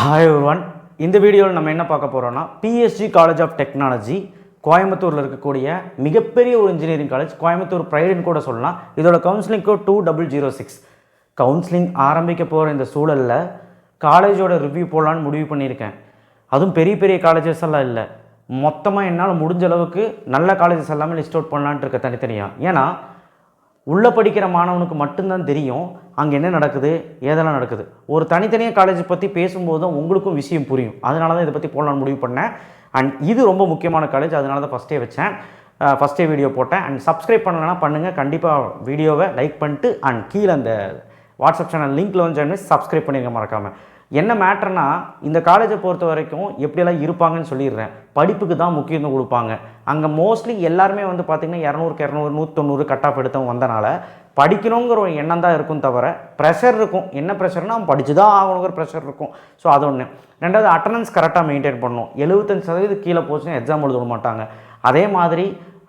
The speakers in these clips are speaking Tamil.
ஹாய் ஒன் இந்த வீடியோவில் நம்ம என்ன பார்க்க போகிறோம்னா பிஎஸ்ஜி காலேஜ் ஆஃப் டெக்னாலஜி கோயம்புத்தூரில் இருக்கக்கூடிய மிகப்பெரிய ஒரு இன்ஜினியரிங் காலேஜ் கோயம்புத்தூர் ப்ரைடுன்னு கூட சொல்லலாம். இதோட counselling code two double zero six counselling ஆரம்பிக்க போகிற இந்த சூழலில் காலேஜோட ரிவ்யூ போடலான்னு முடிவு பண்ணியிருக்கேன். அதுவும் பெரிய பெரிய காலேஜஸ் எல்லாம் இல்லை. மொத்தமாக என்னால் முடிஞ்ச அளவுக்கு நல்ல காலேஜஸ் எல்லாமே லிஸ்ட் அவுட் பண்ணலான்ட்டு இருக்க தனித்தனியாக ஏன்னா உள்ளே படிக்கிற மாணவனுக்கு மட்டும்தான் தெரியும் அங்கே என்ன நடக்குது ஏதெல்லாம் நடக்குது. ஒரு தனித்தனியாக காலேஜ் பற்றி பேசும்போது தான் உங்களுக்கும் விஷயம் புரியும். அதனால தான் இதை பற்றி போடலான்னு முடிவு பண்ணேன். அண்ட் இது ரொம்ப முக்கியமான காலேஜ் அதனால தான் ஃபஸ்ட்டே வச்சேன். ஃபஸ்ட்டே வீடியோ போட்டேன். அண்ட் சப்ஸ்கிரைப் பண்ணலைன்னா பண்ணுங்கள் கண்டிப்பாக வீடியோவை லைக் பண்ணிட்டு அண்ட் கீழே அந்த வாட்ஸ்அப் சேனல் லிங்க்கில் வந்து சப்ஸ்கிரைப் பண்ணிடுங்க மறக்காமல் என்ன மேட்ருனா இந்த காலேஜை பொறுத்த வரைக்கும் எப்படியெல்லாம் இருப்பாங்கன்னு சொல்லிடுறேன். படிப்புக்கு தான் முக்கியத்துவம் கொடுப்பாங்க. அங்கே மோஸ்ட்லி எல்லாருமே வந்து பார்த்திங்கன்னா இரநூறுக்கு இரநூறு நூற்றொண்ணூறு கட் ஆஃப் எடுத்தவங்க வந்தனால படிக்கணுங்கிற ஒரு எண்ணம் தான் இருக்கும் தவிர ப்ரெஷர் இருக்கும். என்ன ப்ரெஷர்னா அவன் படித்து தான் ஆகணுங்கிற ப்ரெஷர் இருக்கும். ஸோ அது ஒன்று ரெண்டாவது அட்டண்டன்ஸ் கரெக்டாக மெயின்டைன் பண்ணணும். எழுபத்தஞ்சு சதவீதம் கீழே போச்சுன்னா எக்ஸாம் எழுத மாட்டாங்க. அதே மாதிரி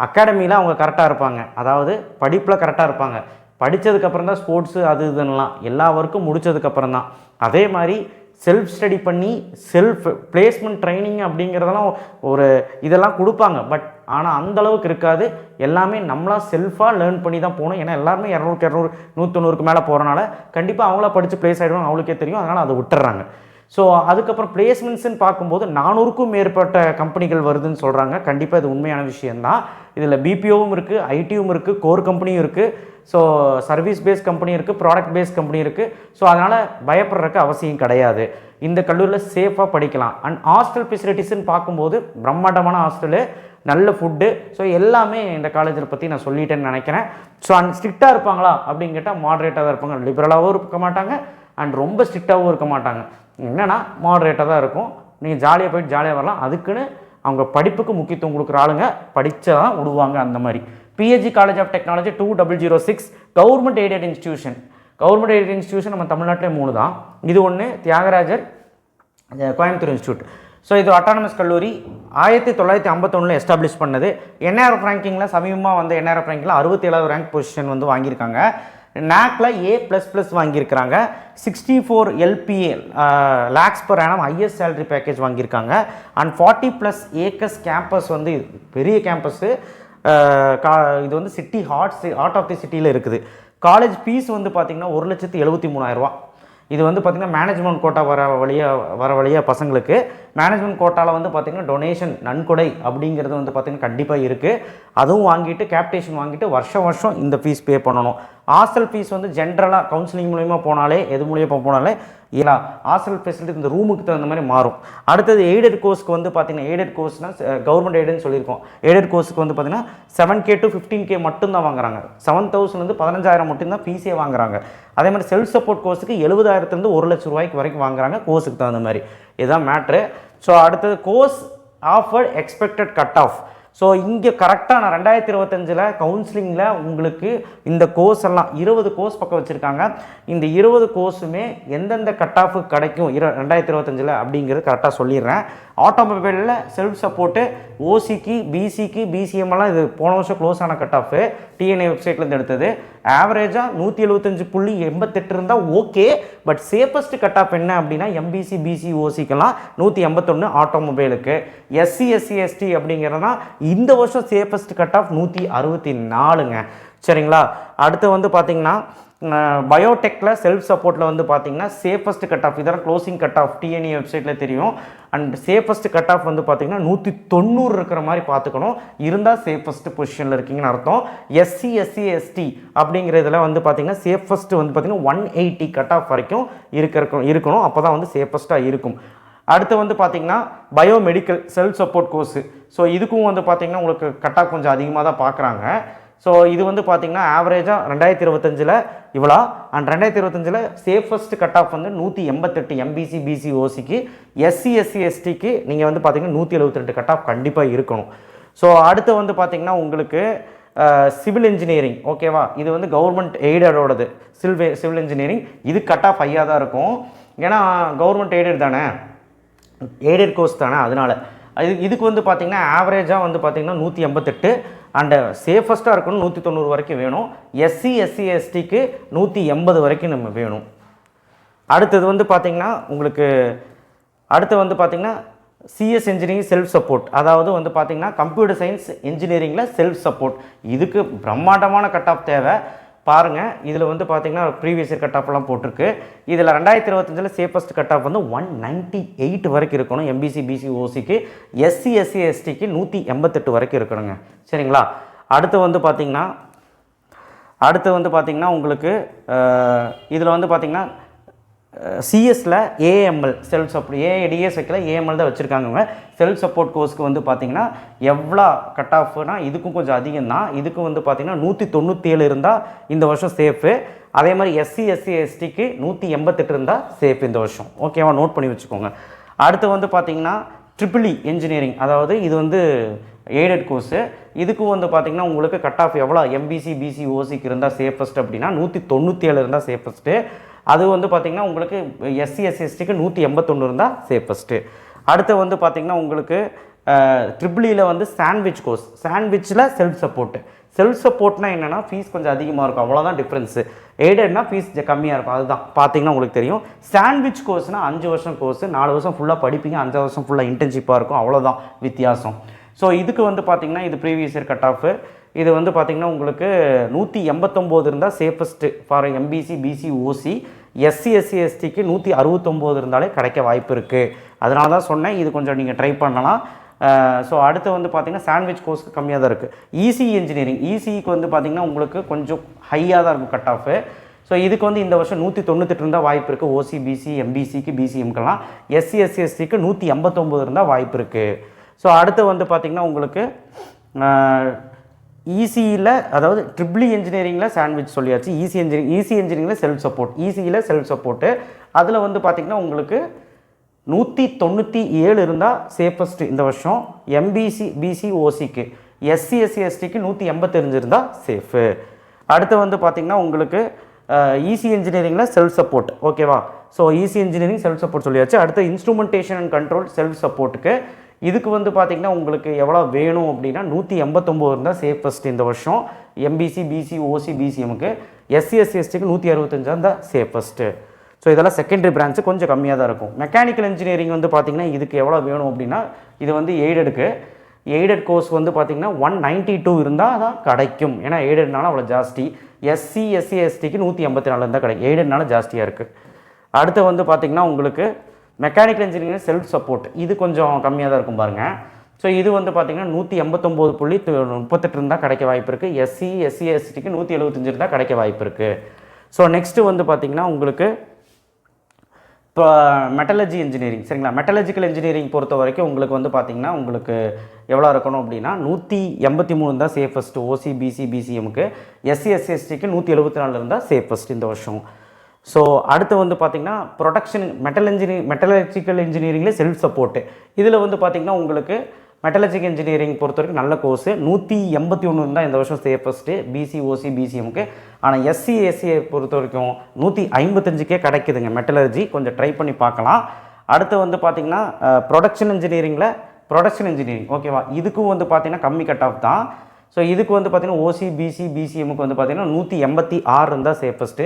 அகாடமியில் அவங்க கரெக்டாக இருப்பாங்க. அதாவது படிப்பில் கரெக்டாக இருப்பாங்க. படித்ததுக்கப்புறம் தான் ஸ்போர்ட்ஸு அது இதுன்னெலாம். எல்லா ஒர்க்கும் முடித்ததுக்கப்புறம் தான் அதே மாதிரி செல்ஃப் ஸ்டடி பண்ணி செல்ஃப் பிளேஸ்மெண்ட் ட்ரைனிங் அப்படிங்கிறதெல்லாம் ஒரு இதெல்லாம் கொடுப்பாங்க. பட் ஆனால் அந்த அளவுக்கு இருக்காது. எல்லாமே நம்மளா செல்ஃபாக லேர்ன் பண்ணி தான் போகணும். ஏன்னா எல்லாருமே இரநூறுக்கு இரநூறு நூற்றொண்ணூறுக்கு மேலே போகிறனால கண்டிப்பாக அவங்களா படித்து ப்ளேஸ் ஆகிடுவாங்க அவங்களுக்கே தெரியும். அதனால் அதை விட்டுறாங்க. ஸோ அதுக்கப்புறம் பிளேஸ்மெண்ட்ஸ்ன்னு பார்க்கும்போது நானூறுக்கும் மேற்பட்ட கம்பெனிகள் வருதுன்னு சொல்கிறாங்க கண்டிப்பாக இது உண்மையான விஷயந்தான் இதில் பிபிஓவும் இருக்குது ஐடியும் இருக்குது கோர் கம்பெனியும் இருக்குது ஸோ சர்வீஸ் பேஸ் கம்பெனி இருக்குது ப்ராடக்ட் பேஸ் கம்பெனி இருக்குது ஸோ அதனால் பயப்படுறதுக்கு அவசியம் கிடையாது. இந்த கல்லூரியில் சேஃபாக படிக்கலாம். அண்ட் ஹாஸ்டல் ஃபெசிலிட்டிஸ்ன்னு பார்க்கும்போது பிரம்மாண்டமான ஹாஸ்டலு நல்ல ஃபுட்டு ஸோ எல்லாமே இந்த காலேஜில் பற்றி நான் சொல்லிட்டேன்னு நினைக்கிறேன். ஸோ அண்ட் ஸ்ட்ரிக்டாக இருப்பாங்களா? அப்படின்னு கேட்டால் மாடரேட்டாக தான் இருப்பாங்க. லிபரலாகவும் இருக்க மாட்டாங்க. அண்ட் ரொம்ப ஸ்ட்ரிக்டாகவும் இருக்க மாட்டாங்க. என்னென்னா மாடரேட்டாக தான் இருக்கும். நீங்கள் ஜாலியாக போயிட்டு ஜாலியாக வரலாம். அதுக்குன்னு அவங்க படிப்புக்கு முக்கியத்துவம் கொடுக்குற ஆளுங்க படித்தா தான் விடுவாங்க அந்த மாதிரி. PSG college of technology two double zero six government aided institution government aided institution நம்ம தமிழ்நாட்டிலே மூணு தான். இது ஒன்று தியாகராஜர் கோயம்புத்தூர் இன்ஸ்டியூட் ஸோ இது அட்டானமஸ் கல்லூரி. ஆயிரத்தி தொள்ளாயிரத்தி ஐம்பத்தொன்னில் எஸ்டாப்ளிஷ் பண்ணது. என்ஆர்எஃப் ரேங்கிங்கில் சமீபமாக வந்து என்ஆர்எஃப் ரேங்கில் அறுபத்தி ஏழாவது ரேங்க் பொசிஷன் வந்து வாங்கியிருக்காங்க. நாக்ல ஏ ப்ளஸ் ப்ளஸ் வாங்கியிருக்கிறாங்க. Sixty four LPA lakhs per annum highest salary package வாங்கியிருக்காங்க. And forty plus acres campus வந்து பெரிய கேம்பஸ்ஸு கா இது வந்து city heart heart of the சிட்டியில் இருக்குது. காலேஜ் ஃபீஸ் வந்து பார்த்திங்கன்னா ஒரு லட்சத்து எழுபத்தி மூணாயிரரூவா இது வந்து பார்த்திங்கன்னா மேனேஜ்மெண்ட் கோட்டா வர வழியாக வர வழியாக பசங்களுக்கு. மேனேஜ்மெண்ட் கோட்டாவில் வந்து பார்த்திங்கன்னா டொனேஷன் நன்கொடை அப்படிங்கிறது வந்து பார்த்திங்கன்னா கண்டிப்பாக இருக்குது அதுவும் வாங்கிட்டு கேப்டேஷன் வாங்கிட்டு வருஷம் வருஷம் இந்த ஃபீஸ் பே பண்ணணும். ஹாஸ்டல் ஃபீஸ் வந்து ஜென்ரலாக கவுன்சிலிங் மூலிமா போனாலே எது மூலியமாக போனாலே ஏன்னா ஹாஸ்டல் ஃபெசிலிட்டி இந்த ரூமுக்கு தகுந்த மாதிரி மாறும். அடுத்தது எய்டட் கோர்ஸ்க்கு வந்து பார்த்தீங்கன்னா எய்டட் கோர்ஸ்னால் கவர்மெண்ட் எய்டுன்னு சொல்லியிருக்கோம். எய்டட் கோர்ஸுக்கு வந்து பார்த்தீங்கன்னா seven K to fifteen K மட்டும்தான் வாங்குறாங்க. செவன் தௌசண்ட்லேருந்து பதினஞ்சாயிரம் மட்டும்தான் ஃபீஸே வாங்குறாங்க. அதே மாதிரி செல்ஃப் சப்போர்ட் கோர்ஸுக்கு எழுபதாயிரத்துலேருந்து ஒரு லட்ச ரூபாய்க்கு வரைக்கும் வாங்குறாங்க கோர்ஸுக்கு தகுந்த மாதிரி. இதுதான் மேட்ரு ஸோ அடுத்தது course offer expected cut off so இங்கே கரெக்டாக நான் ரெண்டாயிரத்தி இருபத்தஞ்சில் கவுன்சிலிங்கில் உங்களுக்கு இந்த கோர்ஸ் எல்லாம் இருபது கோர்ஸ் பக்கம் வச்சுருக்காங்க. இந்த இருபது கோர்ஸுமே எந்தெந்த கட் ஆஃபு கிடைக்கும் இரு ரெண்டாயிரத்தி இருபத்தஞ்சில் அப்படிங்கிறது கரெக்டாக சொல்லிடுறேன். ஆட்டோமொபைலில் செல்ஃப் சப்போர்ட்டு ஓசிக்கு பிசிக்கு பிசிஎம்எல்லாம் இது போன வருஷம் க்ளோஸ் ஆன கட் ஆஃப் டிஎன்ஏ வெப்சைட்லேருந்து எடுத்தது. ஆவரேஜாக நூற்றி எழுபத்தஞ்சு புள்ளி எண்பத்தெட்டு இருந்தால் okay but safest cut off என்ன அப்படின்னா எம்பிசி பிசி ஓசிக்கெல்லாம் நூற்றி எண்பத்தொன்று ஆட்டோமொபைலுக்கு. எஸ்சி எஸ்சி எஸ்டி அப்படிங்கிறதுனா இந்த வருஷம் சேஃபஸ்ட் கட் ஆஃப் நூற்றி அறுபத்தி நாலுங்க. சரிங்களா? அடுத்து வந்து பார்த்திங்கன்னா பயோடெக்கில் செல்ஃப் சப்போர்ட்டில் வந்து பார்த்தீங்கன்னா சேஃபஸ்ட் கட் ஆஃப் இதெல்லாம் க்ளோசிங் கட் ஆஃப் டிஎன்இ வெப்சைட்டில் தெரியும். அண்ட் சேஃபஸ்ட் கட் ஆஃப் வந்து பார்த்தீங்கன்னா நூற்றி தொண்ணூறு இருக்கிற மாதிரி பார்த்துக்கணும் இருந்தால் சேஃபஸ்ட் பொசிஷனில் இருக்கீங்கன்னு அர்த்தம். எஸ்சி எஸ்சி எஸ்டி அப்படிங்கிறதுல வந்து பார்த்தீங்கன்னா சேஃபஸ்ட் வந்து பார்த்தீங்கன்னா ஒன் எயிட்டி கட் ஆஃப் வரைக்கும் இருக்க இருக்கணும். அப்போ தான் வந்து சேஃபஸ்ட்டாக இருக்கும். அடுத்து வந்து பார்த்தீங்கன்னா biomedical self support course so இதுக்கும் வந்து பார்த்தீங்கன்னா உங்களுக்கு கட் ஆஃப் கொஞ்சம் அதிகமாக தான் பார்க்குறாங்க ஸோ இது வந்து பார்த்திங்கன்னா ஆவரேஜாக ரெண்டாயிரத்தி இருபத்தஞ்சில் இவ்வளோ. அண்ட் ரெண்டாயிரத்தி இருபத்தஞ்சில் சேஃபஸ்ட் கட் ஆஃப் வந்து நூற்றி எண்பத்தெட்டு எம்பிசி பிசி ஓசிக்கு எஸ்சி எஸ்சி எஸ்டிக்கு நீங்கள் வந்து பார்த்தீங்கன்னா நூற்றி எழுபத்தெட்டு கட் ஆஃப் கண்டிப்பாக இருக்கணும். ஸோ அடுத்து வந்து பார்த்திங்கன்னா உங்களுக்கு சிவில் இன்ஜினியரிங் ஓகேவா இது வந்து கவர்மெண்ட் எய்டடோடது சில்வே சிவில் இன்ஜினியரிங் இது கட் ஆஃப் ஹையாக தான் இருக்கும். ஏன்னா கவர்மெண்ட் எய்டட் தானே? எய்டட் கோர்ஸ் தானே அதனால். இது இதுக்கு வந்து பார்த்திங்கன்னா ஆவரேஜாக வந்து பார்த்திங்கன்னா நூற்றி எண்பத்தெட்டு. அண்டு சேஃபஸ்ட்டாக இருக்கணும் நூற்றி தொண்ணூறு வரைக்கும் வேணும். எஸ்சி எஸ்சி எஸ்டிக்கு நூற்றி எண்பது வரைக்கும் நம்ம வேணும். அடுத்தது வந்து பார்த்திங்கன்னா உங்களுக்கு அடுத்து வந்து பார்த்திங்கன்னா சிஎஸ் இன்ஜினியரிங் செல்ஃப் சப்போர்ட் அதாவது வந்து பார்த்திங்கன்னா கம்ப்யூட்டர் சயின்ஸ் இன்ஜினியரிங்கில் செல்ஃப் சப்போர்ட் இதுக்கு பிரம்மாண்டமான கட் ஆஃப் தேவை. பாருங்கள் இதில் வந்து பார்த்தீங்கன்னா ப்ரீவியஸ் இயர் கட் ஆஃப்லாம் போட்டிருக்கு. இதில் ரெண்டாயிரத்தி இருபத்தஞ்சில் சேஃபஸ்ட் கட் ஆஃப் வந்து ஒன் நைன்ட்டி எயிட் வரைக்கும் இருக்கணும். எம்பிசி பிசி ஓசிக்கு எஸ்சி எஸ்சி எஸ்டிக்கு நூற்றி எண்பத்தெட்டு வரைக்கும் இருக்கணுங்க. சரிங்களா? அடுத்து வந்து பார்த்திங்கன்னா அடுத்து வந்து பார்த்திங்கன்னா உங்களுக்கு இதில் வந்து பார்த்திங்கன்னா சிஎஸ்ல ஏஎம்எல் செல்ஃப் சப்போர்ட் ஏஏடிஎஸ் வைக்கல ஏஎம்எல் தான் வச்சுருக்காங்க செல்ஃப் சப்போர்ட் கோர்ஸ்க்கு வந்து பார்த்திங்கன்னா எவ்வளோ கட் ஆஃப்னா இதுக்கும் கொஞ்சம் அதிகம் தான் இதுக்கும் வந்து பார்த்திங்கன்னா நூற்றி தொண்ணூற்றி ஏழு இருந்தால் இந்த வருஷம் சேஃபு அதே மாதிரி எஸ்சி எஸ்சி எஸ்டிக்கு நூற்றி எண்பத்தெட்டு இருந்தால் சேஃப் இந்த வருஷம். ஓகேவா நோட் பண்ணி வச்சுக்கோங்க. அடுத்து வந்து பார்த்திங்கன்னா ட்ரிபிள் இன்ஜினியரிங் அதாவது இது வந்து எய்டட் கோர்ஸு இதுக்கும் வந்து பார்த்திங்கன்னா உங்களுக்கு கட் ஆஃப் எவ்வளோ? எம்பிசி பிசி ஓசிக்கு இருந்தால் சேஃபஸ்ட் அப்படின்னா நூற்றி தொண்ணூற்றி ஏழு இருந்தால் சேஃபஸ்ட்டு அது வந்து பார்த்திங்கன்னா உங்களுக்கு எஸ்சி எஸ்சி எஸ்டிக்கு நூற்றி எண்பத்தொன்று இருந்தால் சேஃபஸ்ட்டு அடுத்து வந்து பார்த்திங்கன்னா உங்களுக்கு ட்ரிபிளியில் e வந்து சாண்ட்விச் கோர்ஸ் சாண்ட்விச்சில் செல்ஃப் சப்போர்ட்டு செல்ஃப் சப்போர்ட்னா என்னென்னா ஃபீஸ் கொஞ்சம் அதிகமாக இருக்கும். அவ்வளோதான் டிஃப்ரென்ஸு எய்டட்னா ஃபீஸ் கம்மியாக இருக்கும். அதுதான். பார்த்தீங்கன்னா உங்களுக்கு தெரியும். சாண்ட்விச் கோர்ஸ்னால் அஞ்சு வருஷம் கோர்ஸ் நாலு வருஷம் ஃபுல்லாக படிப்பீங்க. அஞ்சு வருஷம் ஃபுல்லாக இன்டர்ன்ஷிப்பாக இருக்கும். அவ்வளோதான் வித்தியாசம். ஸோ இதுக்கு வந்து பார்த்திங்கன்னா இது ப்ரீவியஸ் இயர் கட் ஆஃப் இது வந்து பார்த்திங்கன்னா உங்களுக்கு நூற்றி எண்பத்தொம்போது இருந்தால் safest for MBC BC OC SC SC எஸ்டிக்கு நூற்றி அறுபத்தொம்போது இருந்தாலே கிடைக்க வாய்ப்பு இருக்குது அதனால தான் சொன்னேன் இது கொஞ்சம் நீங்கள் ட்ரை பண்ணலாம். ஸோ அடுத்து வந்து பார்த்திங்கன்னா சாண்ட்விச் கோர்ஸ்க்கு கம்மியாக தான் இருக்குது இசி இன்ஜினியரிங் இசிக்கு வந்து பார்த்திங்கன்னா உங்களுக்கு கொஞ்சம் ஹையாக தான் இருக்கும் கட் ஆஃபு ஸோ இதுக்கு வந்து இந்த வருஷம் நூற்றி தொண்ணூத்தெட்டு இருந்தால் வாய்ப்பு இருக்குது ஓசி பிசி எம்பிசிக்கு பிசிஎம்க்கெல்லாம் எஸ்சி எஸ்சி எஸ்டிக்கு நூற்றி எண்பத்தொம்போது இருந்தால் வாய்ப்பு இருக்குது ஸோ அடுத்து வந்து பார்த்திங்கன்னா உங்களுக்கு ஈஸியில் அதாவது ட்ரிபிளி இன்ஜினியரிங்கில் சாண்ட்விச் சொல்லியாச்சு. ஈஸி இன்ஜினியரிங் ஈஸி இன்ஜினியரிங்கில் செல்ஃப் சப்போர்ட் ஈஸியில் செல்ஃப் சப்போர்ட்டு அதில் வந்து பார்த்திங்கன்னா உங்களுக்கு நூற்றி தொண்ணூற்றி ஏழு இருந்தால் சேஃபஸ்ட்டு இந்த வருஷம். எம்பிசி பிசி ஓசிக்கு எஸ்சி எஸ்சி எஸ்டிக்கு நூற்றி எண்பத்தஞ்சு இருந்தால் சேஃபு அடுத்து வந்து பார்த்திங்கன்னா உங்களுக்கு ஈஸி இன்ஜினியரிங்கில் செல்ஃப் சப்போர்ட் ஓகேவா so EC engineering self support சொல்லியாச்சு. அடுத்து இன்ஸ்ட்ருமெண்டேஷன் அண்ட் கண்ட்ரோல் செல்ஃப் சப்போர்ட்டுக்கு இதுக்கு வந்து பார்த்திங்கன்னா உங்களுக்கு எவ்வளோ வேணும் அப்படின்னா நூற்றி எண்பத்தொம்போது இருந்தால் சேஃபஸ்ட் இந்த வருஷம். எம்பிசி பிசி ஓசி பிசிஎம்க்கு எஸ்சி எஸ்சி எஸ்டிக்கு நூற்றி அறுபத்தஞ்சா இருந்தால் சேஃபஸ்ட்டு ஸோ இதெல்லாம் செகண்டரி பிரான்ச்சு கொஞ்சம் கம்மியாக தான் இருக்கும். மெக்கானிக்கல் இன்ஜினியரிங் வந்து பார்த்திங்கன்னா இதுக்கு எவ்வளோ வேணும் அப்படின்னா இது வந்து எய்டடுக்கு எய்டட் கோர்ஸ் வந்து பார்த்திங்கன்னா ஒன் நைன்ட்டி டூ இருந்தால் தான் கிடைக்கும். ஏன்னா எய்டட்னால அவ்வளோ ஜாஸ்தி. எஸ்சி எஸ்சி எஸ்டிக்கு நூற்றி எண்பத்தி நாலு இருந்தால் கிடைக்கும். எய்டட்னால ஜாஸ்தியாக இருக்குது அடுத்து வந்து பார்த்திங்கன்னா உங்களுக்கு மெக்கானிக்கல் இன்ஜினியரிங் செல்ஃப் சப்போர்ட் இது கொஞ்சம் கம்மியாக தான் இருக்கும் பாருங்கள் ஸோ இது வந்து பார்த்திங்கன்னா நூற்றி எண்பத்தொம்போது புள்ளி முப்பத்தெட்டு இருந்தால் கிடைக்க வாய்ப்பு இருக்குது எஸ்சி எஸ்சி எஸ்டிக்கு நூற்றி எழுபத்தஞ்சு இருந்தால் கிடைக்க வாய்ப்பு இருக்குது ஸோ நெக்ஸ்ட்டு வந்து பார்த்திங்கன்னா உங்களுக்கு இப்போ மெட்டலஜி இன்ஜினியரிங் சரிங்களா? மெட்டலஜிக்கல் இன்ஜினியரிங் பொறுத்த வரைக்கும் உங்களுக்கு வந்து பார்த்தீங்கன்னா உங்களுக்கு எவ்வளோ இருக்கணும் அப்படின்னா நூற்றி எண்பத்தி மூணு தான் சேஃபஸ்ட்டு ஓசி பிசி பிசிஎம்க்கு எஸ்சி எஸ்சி எஸ்டிக்கு நூற்றி எழுபத்தி நாலு இருந்தால் சேஃபஸ்ட் இந்த வருஷம். ஸோ அடுத்து வந்து பார்த்திங்கன்னா ப்ரொடக்ஷன் மெட்டல் இன்ஜினியரிங் மெட்டலஜிக்கல் இன்ஜினியரிங்கில் செல்ஃப் சப்போர்ட்டு இதில் வந்து பார்த்திங்கன்னா உங்களுக்கு மெட்டலஜிக் இன்ஜினியரிங் பொறுத்த வரைக்கும் நல்ல கோர்ஸு நூற்றி எண்பத்தி ஒன்று இருந்தால் இந்த வருஷம் சேஃபஸ்ட்டு பிசி ஓசி பிசிஎம்க்கு ஆனால் எஸ்சி எஸ்சியை பொறுத்த வரைக்கும் நூற்றி ஐம்பத்தஞ்சுக்கே கிடைக்குதுங்க மெட்டலர்ஜி கொஞ்சம் ட்ரை பண்ணி பார்க்கலாம். அடுத்து வந்து பார்த்திங்கன்னா ப்ரொடக்ஷன் இன்ஜினியரிங்கில் ப்ரொடக்ஷன் இன்ஜினியரிங் ஓகேவா இதுக்கும் வந்து பார்த்திங்கன்னா கம்மி கட் ஆஃப் தான். ஸோ இதுக்கு வந்து பார்த்திங்கன்னா ஓசி பிசி பிசிஎம்முக்கு வந்து பார்த்திங்கன்னா நூற்றி எண்பத்தி ஆறு இருந்தால் சேஃபஸ்ட்டு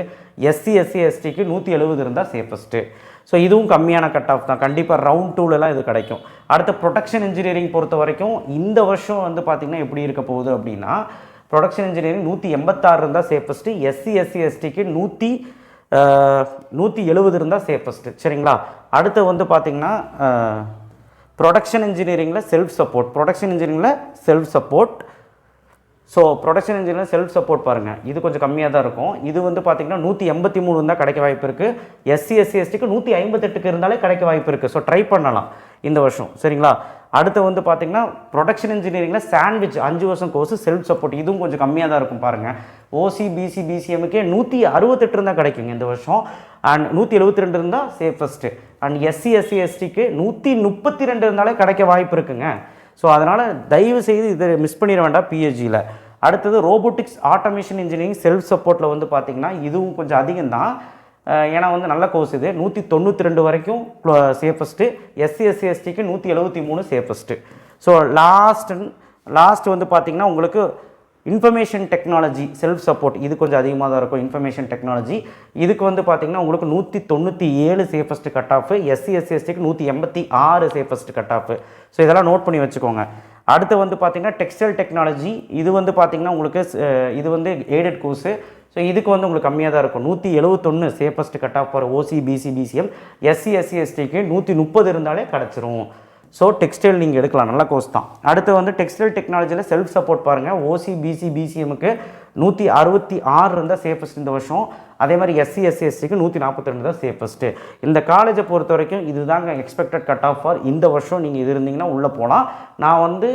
எஸ்சி எஸ்சி எஸ்டிக்கு நூற்றி எழுபது இருந்தால் சேஃபஸ்ட்டு ஸோ இதுவும் கம்மியான கட் ஆஃப் தான் கண்டிப்பாக ரவுண்ட் டூலெலாம் இது கிடைக்கும். அடுத்த ப்ரொடக்ஷன் இன்ஜினியரிங் பொறுத்த வரைக்கும் இந்த வருஷம் வந்து பார்த்திங்கன்னா எப்படி இருக்க போகுது அப்படின்னா ப்ரொடக்ஷன் இன்ஜினியரிங் நூற்றி எண்பத்தாறு இருந்தால் சேஃபஸ்ட்டு எஸ்சி எஸ்சி எஸ்டிக்கு நூற்றி நூற்றி எழுபது இருந்தால் சேஃபஸ்ட்டு சரிங்களா? அடுத்து வந்து பார்த்திங்கன்னா ப்ரொடக்ஷன் இன்ஜினியரிங்கில் செல்ஃப் சப்போர்ட் ப்ரொடக்ஷன் இன்ஜினியரிங்கில் செல்ஃப் சப்போர்ட் ஸோ ப்ரொடக்ஷன் இன்ஜினில் செல்ஃப் சப்போர்ட் பாருங்கள் இது கொஞ்சம் கம்மியாக தான் இருக்கும். இது வந்து பார்த்தீங்கன்னா நூற்றி எண்பத்தி மூணு இருந்தால் கிடைக்க வாய்ப்பு இருக்குது எஸ்சி எஸ்சி எஸ்டிக்கு நூற்றி ஐம்பத்தெட்டுக்கு இருந்தாலே கிடைக்க வாய்ப்பு இருக்குது ஸோ ட்ரை பண்ணலாம் இந்த வருஷம். சரிங்களா? அடுத்து வந்து பார்த்தீங்கன்னா ப்ரொடக்ஷன் இன்ஜினியரிங்கில் சாண்ட்விச் அஞ்சு வருஷம் கோர்ஸ் செல்ஃப் சப்போர்ட் இதுவும் கொஞ்சம் கம்மியாக தான் இருக்கும் பாருங்கள் ஓசி பிசி பிசிஎம்முக்கே நூற்றி அறுபத்தெட்டு இருந்தால் கிடைக்குங்க இந்த வருஷம். அண்ட் நூற்றி எழுபத்தி ரெண்டு இருந்தால் சேஃபஸ்ட்டு அண்ட் எஸ்சி எஸ்சி எஸ்டிக்கு நூற்றி முப்பத்தி ரெண்டு இருந்தாலே கிடைக்க வாய்ப்பு இருக்குங்க. ஸோ அதனால் தயவு செய்து இதை மிஸ் பண்ணிட வேண்டாம் பிஹெச்சியில் அடுத்தது ரோபோட்டிக்ஸ் ஆட்டோமேஷன் இன்ஜினியரிங் செல்ஃப் சப்போர்ட்டில் வந்து பார்த்திங்கன்னா இதுவும் கொஞ்சம் அதிகம் தான் ஏன்னா வந்து நல்ல கோர்ஸ் இது. நூற்றி தொண்ணூற்றி ரெண்டு வரைக்கும் சேஃபஸ்ட்டு எஸ்சி எஸ்சி எஸ்டிக்கு நூற்றி எழுபத்தி மூணு சேஃபஸ்ட்டு ஸோ லாஸ்ட் லாஸ்ட் வந்து பார்த்திங்கன்னா உங்களுக்கு இன்ஃபர்மேஷன் டெக்னாலஜி செல்ஃப் சப்போர்ட் இது கொஞ்சம் அதிகமாக தான் இருக்கும். இன்ஃபர்மேஷன் டெக்னாலஜி இதுக்கு வந்து பார்த்திங்கன்னா உங்களுக்கு நூற்றி தொண்ணூற்றி ஏழு சேஃபஸ்ட் கட் ஆஃப் எஸ்சி எஸ்சிஎஸ்டிக்கு நூற்றி எண்பத்தி ஆறு சேஃபஸ்ட் கட் ஆஃப் ஸோ இதெல்லாம் நோட் பண்ணி வச்சுக்கோங்க. அடுத்து வந்து பார்த்திங்கன்னா டெக்ஸ்டைல் டெக்னாலஜி இது வந்து பார்த்திங்கன்னா உங்களுக்கு இது வந்து எய்டட் கோர்ஸு ஸோ இதுக்கு வந்து உங்களுக்கு கம்மியாக தான் இருக்கும். நூற்றி எழுபத்தொன்று safest cut off for OC BC BCM SC SC எஸ்டிக்கு நூற்றி முப்பது இருந்தாலே கிடச்சிரும். ஸோ டெக்ஸ்டைல் நீங்கள் எடுக்கலாம். நல்ல கோர்ஸ் தான். அடுத்து வந்து டெக்ஸ்டைல் டெக்னாலஜியில் செல்ஃப் சப்போர்ட் பாருங்கள் ஓசி பிசி பிசிஎம்முக்கு நூற்றி அறுபத்தி ஆறு இருந்தால் சேஃபஸ்ட் இந்த வருஷம். அதே மாதிரி எஸ்சி எஸ்சி நூற்றி நாற்பத்தி ரெண்டு தான் சேஃபஸ்ட்டு இந்த காலேஜை பொறுத்த வரைக்கும் இதுதாங்க எக்ஸ்பெக்டட் கட் ஆஃப் ஃபார் இந்த வருஷம் நீங்கள் இது இருந்தீங்கன்னா உள்ளே போகலாம் நான் வந்து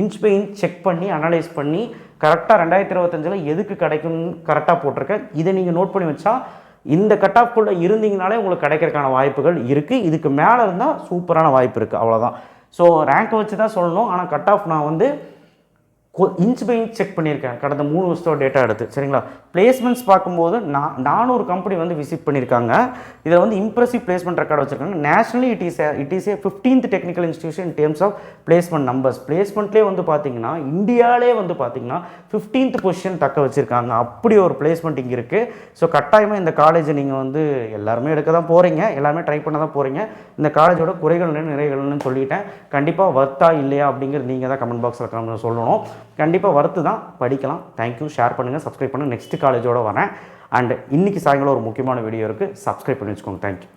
இன்ச் பை இன்ச் செக் பண்ணி அனலைஸ் பண்ணி கரெக்டாக ரெண்டாயிரத்தி இருபத்தஞ்சில் எதுக்கு கிடைக்கும்னு கரெக்டாக போட்டிருக்கேன். இதை நீங்கள் நோட் பண்ணி வச்சா இந்த கட் ஆஃப்குள்ளே இருந்தீங்கனாலே உங்களுக்கு கிடைக்கிறதுக்கான வாய்ப்புகள் இருக்குது இதுக்கு மேலே இருந்தால் சூப்பரான வாய்ப்பு இருக்குது அவ்வளோதான் ஸோ ரேங்க் வச்சு தான் சொல்லணும். ஆனால் கட் ஆஃப் நான் வந்து இன்ச் பை இன்ச் செக் பண்ணியிருக்கேன். கடந்த மூணு வருஷத்தோட டேட்டா எடுத்து. சரிங்களா? பிளேஸ்மெண்ட்ஸ் பார்க்கும்போது நான் நானூறு கம்பெனி வந்து விசிட் பண்ணியிருக்காங்க. இதில் வந்து இம்ப்ரெசிவ் பிளேஸ்மெண்ட் ரெக்கார்டு வச்சிருக்காங்க. Nationally it is it is a fifteenth technical institution in terms of placement numbers பிளேஸ்மெண்ட்லேயே வந்து பார்த்தீங்கன்னா இந்தியாவிலே வந்து பார்த்தீங்கன்னா ஃபிஃப்டீன்த் பொசிஷன் தக்க வச்சுருக்காங்க. அப்படி ஒரு பிளேஸ்மெண்ட் இங்கே இருக்குது ஸோ கட்டாயமாக இந்த காலேஜை நீங்கள் வந்து எல்லாருமே எடுக்க தான் போகிறீங்க எல்லாருமே ட்ரை பண்ண தான் போகிறீங்க இந்த காலேஜோட குறைகள் நிறைகள்னு சொல்லிட்டேன். கண்டிப்பாக வர்த்தா இல்லையா அப்படிங்கிறது நீங்கள் தான் கமெண்ட் பாக்ஸில் சொல்லணும். கண்டிப்பாக வறுத்து தான் படிக்கலாம். தேங்க்யூ ஷேர் பண்ணுங்கள் சப்ஸ்கிரைப் பண்ணுங்கள் நெக்ஸ்ட் காலேஜோடு வரேன். அண்ட் இன்றைக்கி சாயங்காலம் ஒரு முக்கியமான வீடியோ இருக்குது சப்ஸ்கிரைப் பண்ணி வச்சுக்கோங்க. தேங்க்யூ